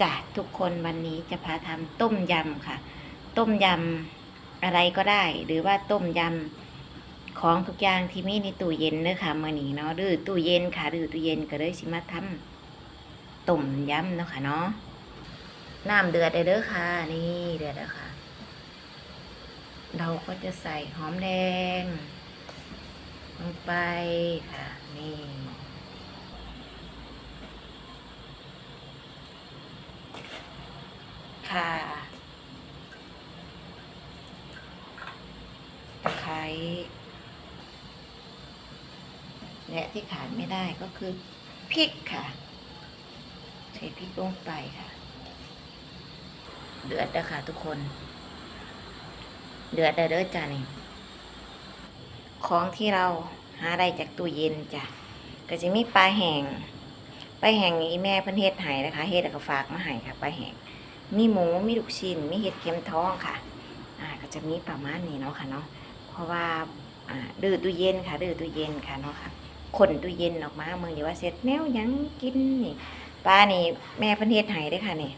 จ้ะทุกคนวันนี้จะพาทำต้มยำค่ะ ต้มยำอะไรก็ได้ หรือว่าต้มยำของทุกอย่างที่มีในตู้เย็นเด้อค่ะมื่อนี้เนาะหรือตู้เย็นค่ะหรือตู้เย็นก็เลยสิมาทำต้มยำเนาะค่ะเนาะน้ำเดือดได้เด้อค่ะ นี่เดือดแล้วค่ะ เราก็จะใส่หอมแดงลงไปค่ะ นี่ ค่ะตะไคร้และที่ขาดไม่ได้ก็คือพริกค่ะ ใส่พริกลงไปค่ะ เดือดแล้วค่ะทุกคน เดือดแล้เด้อจ้านี่ของที่เราหาได้จากตู้เย็นจ้ะก็จะมีปลาแห้งปลาแห้งนี้แม่เพิ่นเฮ็ดให้นะคะเฮ็ดแล้วก็ฝากมาให้ค่ะปลาแห้ง มีหมูมีลูกชิ้นมีเห็ดเข็มทองค่ะอ่าก็จะมีประมาณนี้เนาะค่ะเนาะเพราะว่าอ่าดื้อตู้เย็นค่ะดื้อตู้เย็นค่ะเนาะค่ะคนตู้เย็นออกมาเมือนี้ว่าเสร็จแนวยังกินนี่ปลานี่แม่พิ่นเฮ็ดให้ด้อค่ะนี่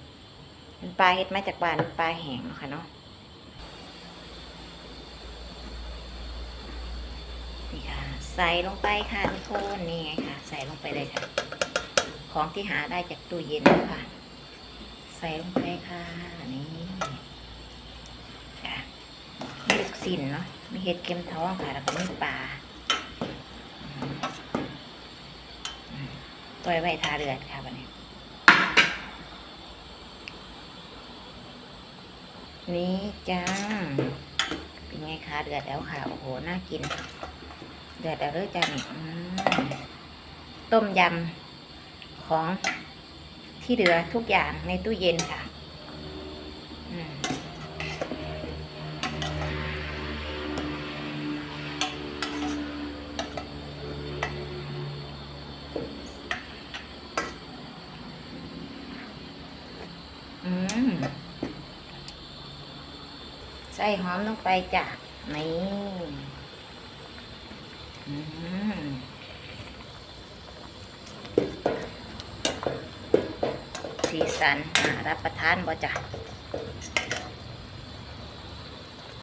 เป็นปลาเฮ็ดมาจากบ้านปลาแห้งเนาะค่ะเนาะนี่ค่ะใส่ลงไปค่ะทุกคนนี่ไงค่ะ ใส่ลงไปเลยค่ะ ของที่หาได้จากตู้เย็นนะค่ะ ใส่ลงไปค่ะ นี่ค่ะมีลูกสินเนาะ มีเห็ดเข็มท้องค่ะ แล้วก็มีปลาอืมอืมปล่อยไว้ทาเดือดค่ะวันนี้ นี่จ้า เป็นไงคะเดือดแล้วค่ะ โอ้โห น่ากิน เดือดแล้วเลยจ้านี่ต้มยำของ ที่เหลือทุกอย่างในตู้เย็นค่ะอืมใส่หอมลงไปจ้ะนี่อืม กันรับประทานบ่จ้ะ